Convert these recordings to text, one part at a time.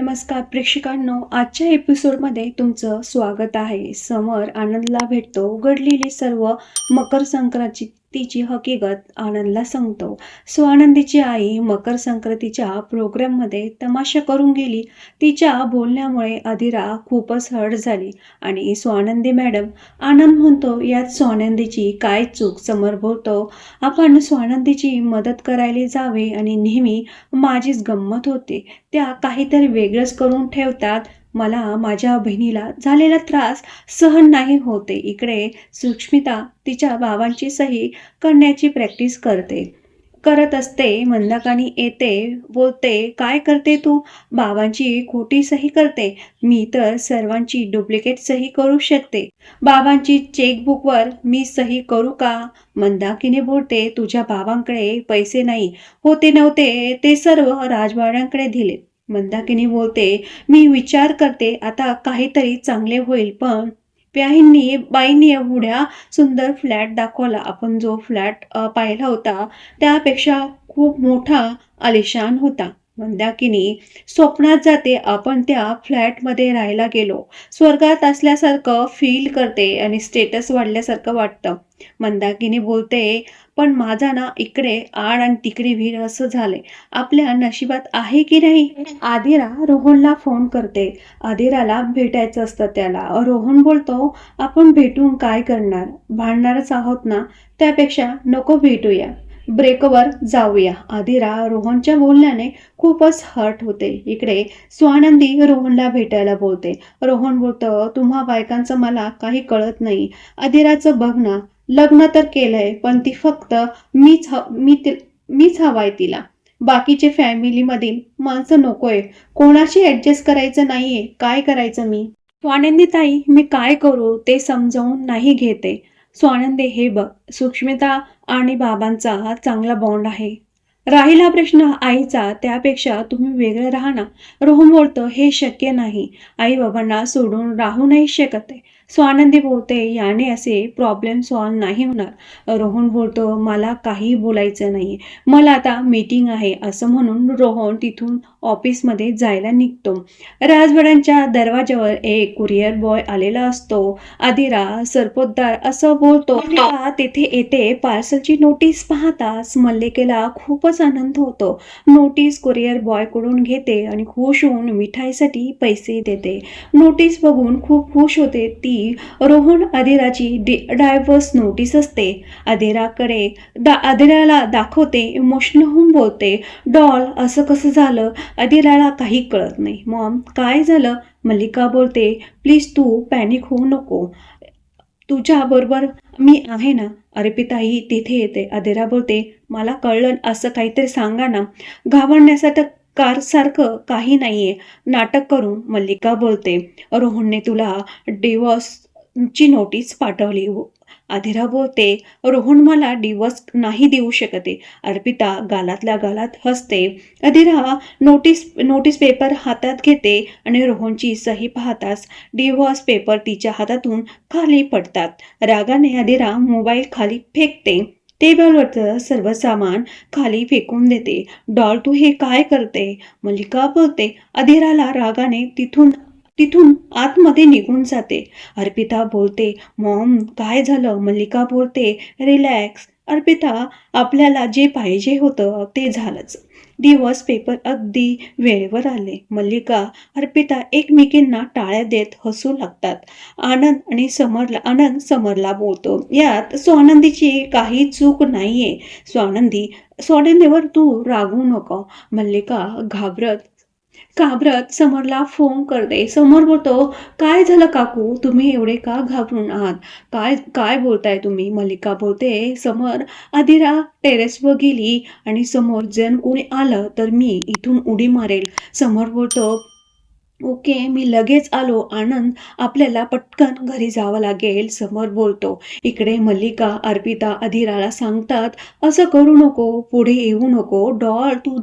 नमस्कार प्रेक्षकांनो आजच्या एपिसोडमध्ये तुमचं स्वागत आहे. समर आनंदला भेटतो. उघडलेली सर्व मकर संक्रांती तिची हकीकत आनंदला सांगतो स्वानंदीची आई मकर संक्रांतीच्या प्रोग्राममध्ये तमाशा करून गेली. तिच्या बोलण्यामुळे अधिरा खूपच हर्ट झाली आणि स्वानंदी मॅडम आनंद म्हणतो यात स्वानंदीची काय चूक समोर बोलतो? आपण स्वानंदीची मदत करायला जावे आणि नेहमी माझीच गंमत होते. त्या काहीतरी वेगळंच करून ठेवतात. मला माझ्या बहिणीला झालेला त्रास सहन नाही होते. इकडे सुष्मिता तिच्या बाबांची सही करण्याची प्रॅक्टिस करते. करत असते मंदाकानी येते बोलते काय करते तू? बाबांची खोटी सही करते. मी तर सर्वांची डुप्लिकेट सही करू शकते. बाबांची चेकबुकवर मी सही करू का? मंदाकिनी बोलते तुझ्या बाबांकडे पैसे नाही. होते नव्हते ते सर्व राजवाड्यांकडे दिले. मंदाकिनी बोलते मी विचार करते आता काहीतरी चांगले होईल पण प्याहींनी बाईंनी एवढ्या सुंदर फ्लॅट दाखवला. आपण जो फ्लॅट पाहिला होता त्यापेक्षा खूप मोठा आलिशान होता. मंदाकिनी स्वप्नात जाते आपण त्या फ्लॅटमध्ये राहायला गेलो. स्वर्गात असल्यासारखं फील करते आणि स्टेटस वाढल्यासारखं वाटतं. मंदाकिनी बोलते पण माझा ना इकडे आड आणि तिकडे विहीर असं झालंय. आपल्या नशिबात आहे की नाही? आदिरा रोहनला फोन करते. आदिराला भेटायचं असतं त्याला. रोहन बोलतो आपण भेटून काय करणार? भांडणारच आहोत ना? त्यापेक्षा नको भेटूया. ब्रेकवर जाऊया. आदिरा रोहनच्या बोलण्याने खूपच हर्ट होते. इकडे स्वानंदी रोहनला भेटायला बोलते. रोहन बोलतं तुम्हा बायकांचं मला काही कळत नाही. आदिराचं बघ ना लग्न तर केलंय पण ती फक्त मीच ह मी मीच हवाय तिला. बाकीचे फॅमिलीमधील माणसं नकोय. कोणाशी ऍडजस्ट करायचं नाहीये. काय करायचं मी? स्वानंदी ताई मी काय करू ते समजावून नाही घेते. स्वानंदे हे बघ सुक्ष्मिता आणि बाबांचा हा चांगला बॉन्ड आहे. राहिला प्रश्न आईचा त्यापेक्षा तुम्ही वेगळं राहा ना. रोहन हे शक्य नाही. आई बाबांना सोडून राहू नाही शकत आहे. स्वानंदी बोलते याने असे प्रॉब्लेम सॉल्व नाही होणार. रोहन बोलतो मला काही बोलायचं नाही. मला आता मीटिंग आहे असं म्हणून रोहन तिथून ऑफिसमध्ये जायला निघतो. राजवाड्यांच्या दरवाजावर एक कुरिअर बॉय आलेला असतो. आदिरा सरपोतदार असं बोलतो. तेथे येते. पार्सलची नोटीस पाहताच मल्लिकेला खूपच आनंद होतो. नोटीस कुरिअर बॉयकडून घेते आणि खुश होऊन मिठाईसाठी पैसे देते. नोटीस बघून खूप खुश होते ती. रोहन आदिराची डायव्हर्स नोटीस असते. आदिराकडे दा आदिराला दाखवते इमोशनल होऊन बोलते डॉल असं कसं झालं? आदिराला काही कळत नाही. मॉम काय झालं? मल्लिका बोलते प्लीज तू पॅनिक होऊ नको. तुझ्या बरोबर मी आहे ना? अर्पिताही तिथे येते. आदिरा बोलते मला कळलं असं काहीतरी सांगा ना. घाबरण्यासाठी कारसारखं काही काही नाहीये. नाटक करून मल्लिका बोलते रोहनने तुला डिवॉर्सची नोटीस पाठवली. आधिरा बोलते रोहन मला डिवॉर्स नाही देऊ शकते. अर्पिता गालातल्या गालात हसते. अधिरा नोटीस नोटीस पेपर हातात घेते आणि रोहनची सही पाहताच डिवॉर्स पेपर तिच्या हातातून खाली पडतात. रागाने अधिरा मोबाईल खाली फेकते. टेबलवरचं सर्व सामान खाली फेकून देते. डॉल तू हे काय करते? मल्लिका बोलते अधीराला रागाने तिथून तिथून आतमध्ये निघून जाते. अर्पिता बोलते मॉम काय झालं? मल्लिका बोलते रिलॅक्स. अर्पिता आपल्याला जे पाहिजे होतं ते झालंच. दिवस पेपर अगदी वेळेवर आले. मल्लिका अर्पिता एकमेकींना टाळ्या देत हसू लागतात. आनंद आणि समरला आनंद समरला बोलतो. यात स्वानंदीची काही चूक नाहीये. स्वानंदी स्वानंदीवर तू रागू नको. मल्लिका घाबरत घाबरत समरला फोन करते. समोर बोलतो काय झालं काकू? तुम्ही एवढे का घाबरून आहात? काय काय बोलताय तुम्ही? मल्लिका बोलते समर अधिरा टेरेसवर गेली आणि समोर जण कोणी आलं तर मी इथून उडी मारेल. समोर बोलतो ओके मी लगेच आलो. आनंद आपल्याला पटकन घरी जावं लागेल समोर बोलतो. इकडे मल्लिका अर्पिता अधिराला सांगतात असं करू नको पुढे येऊ नको. डॉल तू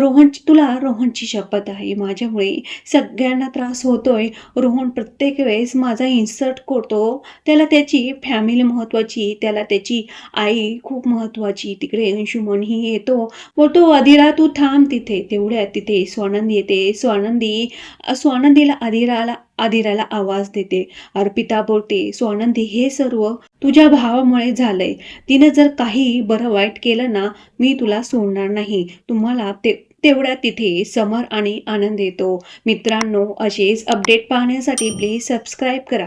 रोहनची तुला रोहनची शपथ आहे. माझ्यामुळे सगळ्यांना त्रास होतोय. रोहन प्रत्येक वेळेस माझा इन्सर्ट करतो. त्याला त्याची फॅमिली महत्वाची त्याला त्याची आई खूप महत्वाची. तिकडे अंशुमनही येतो. बोलतो अधिरा तू थांब तिथे. तेवढ्या तिथे स्वानंद येते. स्वानंदी स्वानंदीला अधिराला अधिराला आवाज देते. अर्पिता बोलते स्वानंदी हे सर्व तुझ्या भावामुळे झालंय. तिनं जर काही बरं वाईट केलं ना मी तुला सोडणार नाही. तुम्हाला ते तेवढ्या तिथे समर आणि आनंद येतो. मित्रांनो असेच अपडेट पाहण्यासाठी प्लीज सबस्क्राईब करा.